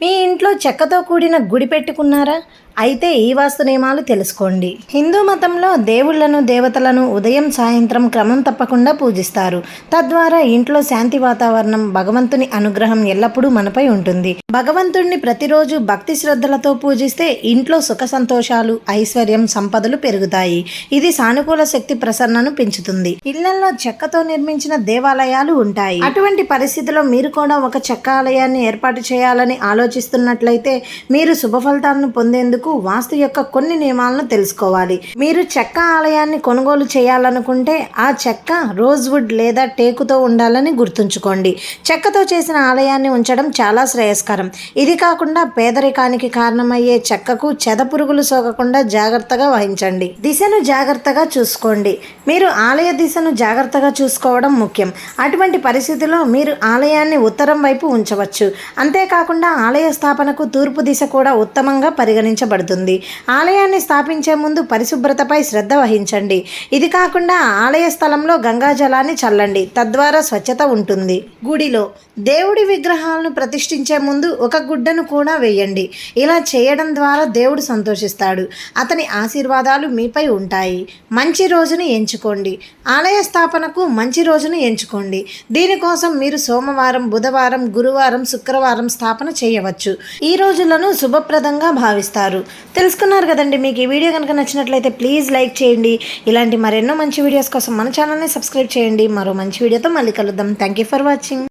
మీ ఇంట్లో చెక్కతో కూడిన గుడి పెట్టుకున్నారా? అయితే ఈ వాస్తు నియమాలు తెలుసుకోండి. హిందూ మతంలో దేవుళ్ళను దేవతలను ఉదయం సాయంత్రం క్రమం తప్పకుండా పూజిస్తారు. తద్వారా ఇంట్లో శాంతి వాతావరణం భగవంతుని అనుగ్రహం ఎల్లప్పుడూ మనపై ఉంటుంది. భగవంతుణ్ణి ప్రతిరోజు భక్తి శ్రద్ధలతో పూజిస్తే ఇంట్లో సుఖ సంతోషాలు ఐశ్వర్యం సంపదలు పెరుగుతాయి. ఇది సానుకూల శక్తి ప్రసరణను పెంచుతుంది. ఇళ్ళలో చెక్కతో నిర్మించిన దేవాలయాలు ఉంటాయి. అటువంటి పరిస్థితిలో మీరు కూడా ఒక చెక్క ఆలయాన్ని ఏర్పాటు చేయాలని ఆలోచిస్తున్నట్లయితే మీరు శుభ ఫలితాలను పొందేందుకు వాస్తు యొక్క కొన్ని నియమాలను తెలుసుకోవాలి. మీరు చెక్క ఆలయాన్ని కొనుగోలు చేయాలనుకుంటే ఆ చెక్క రోజ్వుడ్ లేదా టేకుతో ఉండాలని గుర్తుంచుకోండి. చెక్కతో చేసిన ఆలయాన్ని ఉంచడం చాలా శ్రేయస్కరం. ఇది కాకుండా పేదరికానికి కారణమయ్యే చెక్కకు చెద పురుగులు సోకకుండా జాగ్రత్తగా వహించండి. దిశను జాగ్రత్తగా చూసుకోండి. మీరు ఆలయ దిశను జాగ్రత్తగా చూసుకోవడం ముఖ్యం. అటువంటి పరిస్థితిలో మీరు ఆలయాన్ని ఉత్తరం వైపు ఉంచవచ్చు. అంతేకాకుండా ఆలయ స్థాపనకు తూర్పు దిశ కూడా ఉత్తమంగా పరిగణించబడుతుంది. ఆలయాన్ని స్థాపించే ముందు పరిశుభ్రతపై శ్రద్ధ వహించండి. ఇది కాకుండా ఆలయ స్థలంలో గంగా జలాన్ని చల్లండి. తద్వారా స్వచ్ఛత ఉంటుంది. గుడిలో దేవుడి విగ్రహాలను ప్రతిష్ఠించే ముందు ఒక గుడ్డను కూడా వేయండి. ఇలా చేయడం ద్వారా దేవుడు సంతోషిస్తాడు. అతని ఆశీర్వాదాలు మీపై ఉంటాయి. మంచి రోజును ఎంచుకోండి. ఆలయ స్థాపనకు మంచి రోజును ఎంచుకోండి. దీనికోసం మీరు సోమవారం బుధవారం గురువారం శుక్రవారం స్థాపన చేయవచ్చు. ఈ రోజులను శుభప్రదంగా భావిస్తారు. తెలుసుకున్నారు కదండి మీకు ఈ వీడియో కనుక నచ్చినట్లయితే ప్లీజ్ లైక్ చేయండి. ఇలాంటి మరెన్నో మంచి వీడియోస్ కోసం మన ఛానల్ని సబ్స్క్రైబ్ చేయండి. మరో మంచి వీడియోతో మళ్ళీ కలుద్దాం. Thank you for watching